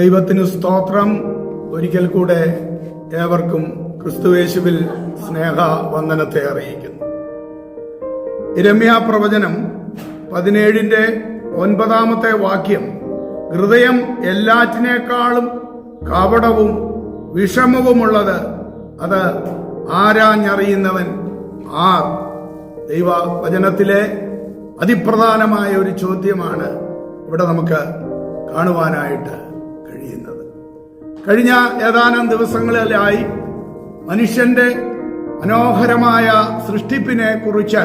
ദൈവത്തിന് സ്തോത്രം. ഒരിക്കൽ കൂടെ ഏവർക്കും ക്രിസ്തുവേശുവിൽ സ്നേഹ വന്ദനത്തെ അറിയിക്കുന്നു. ഇരമ്യ പ്രവചനം പതിനേഴിന്റെ ഒൻപതാമത്തെ വാക്യം. ഹൃദയം എല്ലാറ്റിനേക്കാളും കപടവും വിഷമവുമുള്ളത് അത് ആരാഞ്ഞറിയുന്നവൻ ആർ? ദൈവ വചനത്തിലെ അതിപ്രധാനമായ ഒരു ചോദ്യമാണ് ഇവിടെ നമുക്ക് കാണുവാനായിട്ട് കഴിഞ്ഞ ഏതാനും ദിവസങ്ങളിലായി മനുഷ്യന്റെ മനോഹരമായ സൃഷ്ടിപ്പിനെ കുറിച്ച്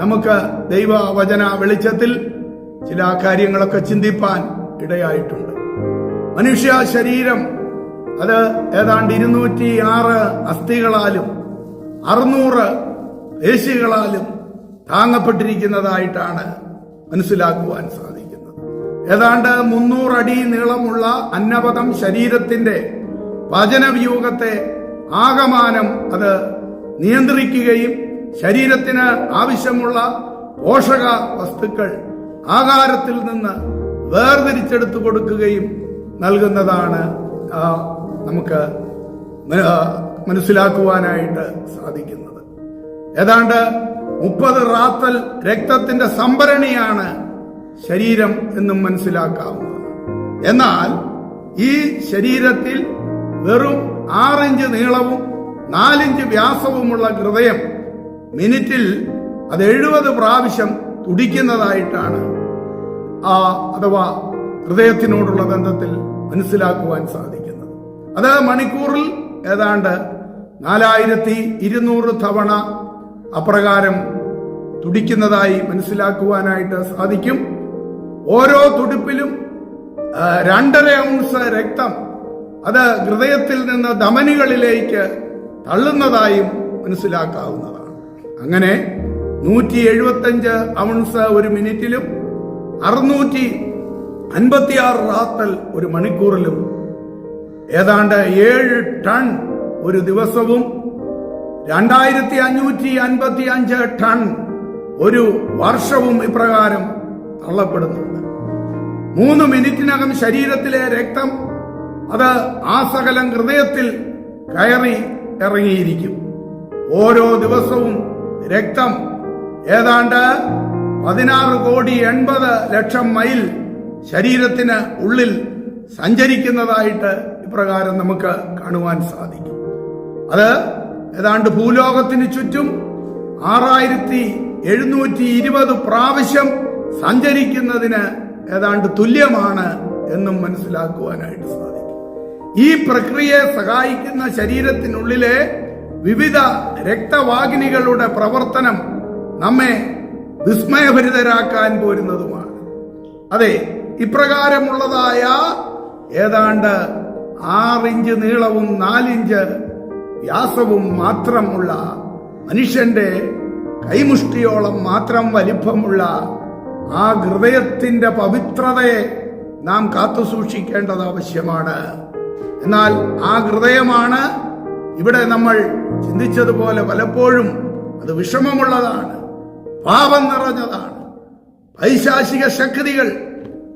നമുക്ക് ദൈവവചന വെളിച്ചത്തിൽ ചില കാര്യങ്ങളൊക്കെ ചിന്തിപ്പാൻ ഇടയായിട്ടുണ്ട്. മനുഷ്യ ശരീരം അത് ഏതാണ്ട് ഇരുന്നൂറ്റി ആറ് അസ്ഥികളാലും അറുന്നൂറ് പേശികളാലും താങ്ങപ്പെട്ടിരിക്കുന്നതായിട്ടാണ് മനസ്സിലാക്കുവാൻ സാധിക്കുന്നത്. ഏതാണ്ട് മുന്നൂറടി നീളമുള്ള അന്നപദം ശരീരത്തിന്റെ വചനവ്യൂഹത്തെ ആകമാനം അത് നിയന്ത്രിക്കുകയും ശരീരത്തിന് ആവശ്യമുള്ള പോഷക വസ്തുക്കൾ ആകാരത്തിൽ നിന്ന് വേർതിരിച്ചെടുത്തു കൊടുക്കുകയും നൽകുന്നതാണ് നമുക്ക് മനസ്സിലാക്കുവാനായിട്ട് സാധിക്കുന്നത്. ഏതാണ്ട് മുപ്പത് റാത്തൽ രക്തത്തിന്റെ സംഭരണിയാണ് ശരീരം എന്നും മനസ്സിലാക്കാവുന്നത് എന്നാൽ ഈ ശരീരത്തിൽ വെറും ആറിഞ്ച് നീളവും നാലിഞ്ച് വ്യാസവുമുള്ള ഹൃദയം മിനിറ്റിൽ അത് എഴുപത് പ്രാവശ്യം തുടിക്കുന്നതായിട്ടാണ് ആ അഥവാ ഹൃദയത്തിനോടുള്ള ബന്ധത്തിൽ മനസ്സിലാക്കുവാൻ സാധിക്കുന്നത്. അത് മണിക്കൂറിൽ ഏതാണ്ട് നാലായിരത്തി ഇരുന്നൂറ് തവണ അപ്രകാരം തുടിക്കുന്നതായി മനസ്സിലാക്കുവാനായിട്ട് സാധിക്കും. ഓരോ തുടിപ്പിലും രണ്ടര ഔൺസ് രക്തം അത് ഹൃദയത്തിൽ നിന്ന് ധമനികളിലേക്ക് തള്ളുന്നതായും മനസ്സിലാക്കാവുന്നതാണ്. അങ്ങനെ നൂറ്റി എഴുപത്തഞ്ച് ഔൺസ് ഒരു മിനിറ്റിലും അറുന്നൂറ്റി അൻപത്തിയാറ് റാത്തൽ ഒരു മണിക്കൂറിലും ഏതാണ്ട് ഏഴ് ടൺ ഒരു ദിവസവും രണ്ടായിരത്തി അഞ്ഞൂറ്റി അൻപത്തി അഞ്ച് ടൺ ഒരു വർഷവും ഇപ്രകാരം തള്ളപ്പെടുന്നുണ്ട് മൂന്ന് മിനിറ്റിനകം ശരീരത്തിലെ രക്തം അത് ആ സകലം ഹൃദയത്തിൽ കയറി ഇറങ്ങിയിരിക്കും. ഓരോ ദിവസവും രക്തം ഏതാണ്ട് പതിനാറ് കോടി എൺപത് ലക്ഷം മൈൽ ശരീരത്തിന് ഉള്ളിൽ സഞ്ചരിക്കുന്നതായിട്ട് ഇപ്രകാരം നമുക്ക് കാണുവാൻ സാധിക്കും. അത് ഏതാണ്ട് ഭൂലോകത്തിന് ചുറ്റും ആറായിരത്തി എഴുന്നൂറ്റി ഇരുപത് പ്രാവശ്യം സഞ്ചരിക്കുന്നതിന് ഏതാണ്ട് തുല്യമാണ് എന്നും മനസ്സിലാക്കുവാനായിട്ട് സാധിക്കും. ഈ പ്രക്രിയയെ സഹായിക്കുന്ന ശരീരത്തിനുള്ളിലെ വിവിധ രക്തവാഹിനികളുടെ പ്രവർത്തനം നമ്മെ വിസ്മയഭരിതരാക്കാൻ പോരുന്നതുമാണ്. അതെ ഇപ്രകാരമുള്ളതായ ഏതാണ്ട് ആറിഞ്ച് നീളവും നാലിഞ്ച് വ്യാസവും മാത്രമുള്ള മനുഷ്യന്റെ കൈമുഷ്ടിയോളം മാത്രം വലിപ്പമുള്ള ആ ഹൃദയത്തിന്റെ പവിത്രതയെ നാം കാത്തു സൂക്ഷിക്കേണ്ടത് ആവശ്യമാണ്. എന്നാൽ ആ ഹൃദയമാണ് ഇവിടെ നമ്മൾ ചിന്തിച്ചതുപോലെ പലപ്പോഴും അത് വിഷമമുള്ളതാണ് പാപം നിറഞ്ഞതാണ്. പൈശാചിക ശക്തികൾ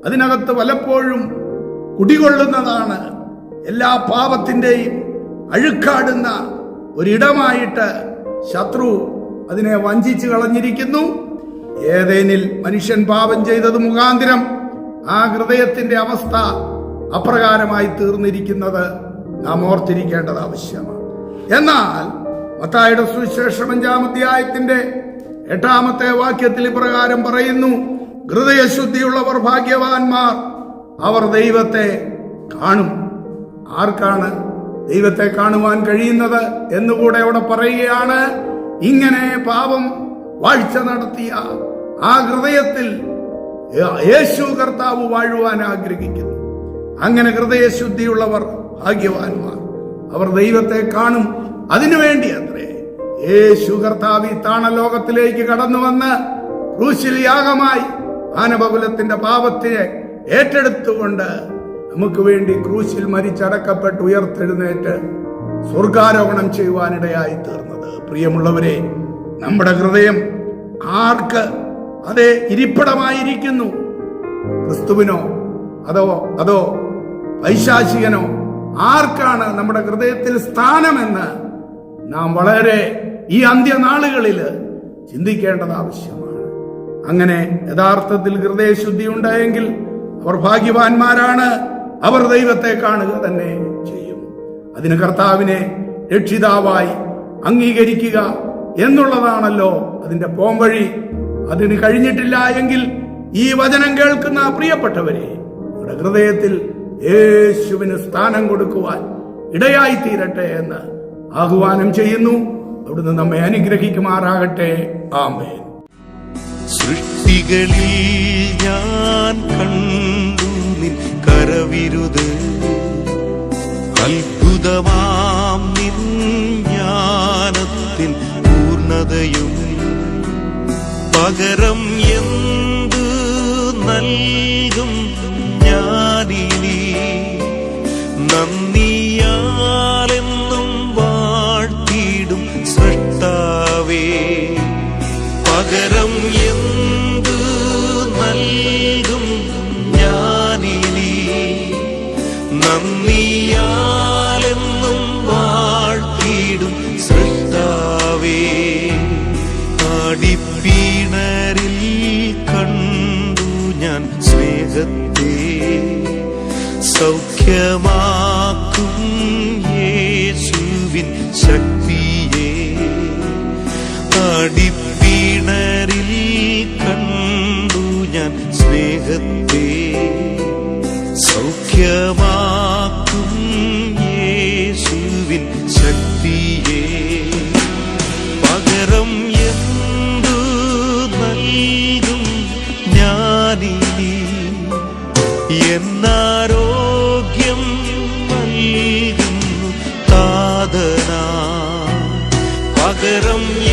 അതിനകത്ത് പലപ്പോഴും കുടികൊള്ളുന്നതാണ്. എല്ലാ പാപത്തിന്റെയും അഴുക്കാടുന്ന ഒരിടമായിട്ട് ശത്രു അതിനെ വഞ്ചിച്ചു കളഞ്ഞിരിക്കുന്നു. ഏതേനിൽ മനുഷ്യൻ പാപം ചെയ്തത് മുഖാന്തിരം ആ ഹൃദയത്തിന്റെ അവസ്ഥ അപ്രകാരമായി തീർന്നിരിക്കുന്നത് നാം ഓർത്തിരിക്കേണ്ടത് ആവശ്യമാണ്. എന്നാൽ മത്തായുടെ സുവിശേഷം അഞ്ചാം അധ്യായത്തിന്റെ എട്ടാമത്തെ വാക്യത്തിൽ ഇപ്രകാരം പറയുന്നു ഹൃദയശുദ്ധിയുള്ളവർ ഭാഗ്യവാന്മാർ അവർ ദൈവത്തെ കാണും. ആർക്കാണ് ദൈവത്തെ കാണുവാൻ കഴിയുന്നത് എന്നുകൂടെ അവിടെ പറയുകയാണ് ഇങ്ങനെ പാപം വാഴ്ച നടത്തിയ ആ ഹൃദയത്തിൽ യേശു കർത്താവ് വാഴുവാൻ ആഗ്രഹിക്കുന്നു. അങ്ങനെ ഹൃദയശുദ്ധിയുള്ളവർ ഭാഗ്യവാന്മാർ. അവർ ദൈവത്തെ കാണും. അതിനുവേണ്ടി അത്രേ യേശു കർത്താവ് ഈ താണലോകത്തിലേക്ക് കടന്നു വന്ന് ക്രൂശിൽ യാഗമായി മാനവകുലത്തിന്റെ പാപത്തിനെ ഏറ്റെടുത്തുകൊണ്ട് നമുക്ക് വേണ്ടി ക്രൂശിൽ മരിച്ചടക്കപ്പെട്ട് ഉയർത്തെഴുന്നേറ്റ് സ്വർഗാരോഹണം ചെയ്യുവാനിടയായി തീർന്നത്. പ്രിയമുള്ളവരെ നമ്മുടെ ഹൃദയം ആർക്ക് അതേ ഇരിപ്പിടമായിരിക്കുന്നു? ക്രിസ്തുവിനോ അതോ അതോ വൈശാചികനോ ആർക്കാണ് നമ്മുടെ ഹൃദയത്തിൽ സ്ഥാനമെന്ന് നാം വളരെ ഈ അന്ത്യനാളുകളിൽ ചിന്തിക്കേണ്ടത് ആവശ്യമാണ്. അങ്ങനെ യഥാർത്ഥത്തിൽ ഹൃദയശുദ്ധി ഉണ്ടായെങ്കിൽ അവർ ഭാഗ്യവാന്മാരാണ് അവർ ദൈവത്തെ കാണുക തന്നെ ചെയ്യും. അതിന് കർത്താവിനെ രക്ഷിതാവായി അംഗീകരിക്കുക എന്നുള്ളതാണല്ലോ അതിന്റെ പോംവഴി. അതിന് കഴിഞ്ഞിട്ടില്ല എങ്കിൽ ഈ വചനം കേൾക്കുന്ന പ്രിയപ്പെട്ടവരെ ഹൃദയത്തിൽ യേശുവിന് സ്ഥാനം കൊടുക്കുവാൻ ഇടയായി തീരട്ടെ എന്ന് ആഹ്വാനം ചെയ്യുന്നു. അവിടുന്ന് നമ്മെ അനുഗ്രഹിക്കുമാറാകട്ടെ. ആമേ സൃഷ്ടികളിൽ ഞാൻ കണ്ടു നിൻ കരവിരുത്. അത്ഭുതമാം നിൻ ജ്ഞാനത്തിൻ പൂർണതയും പകരം എന്ത് നൽകും ഞാനിനി നന്ദിയാലെന്നും വാഴ്ത്തിയിടും സൃഷ്ടാവേ. പകരം എന്ത് നൽകും ഞാനിനി നന്ദിയാലെന്നും സ്നേഹത്തെ സൗഖ്യമാക്കും യേശുവിൻ ശക്തിയെ. അടിപ്പിണറിൽ കണ്ടു ഞാൻ സ്നേഹത്തെ സൗഖ്യമാക്കും நேரம்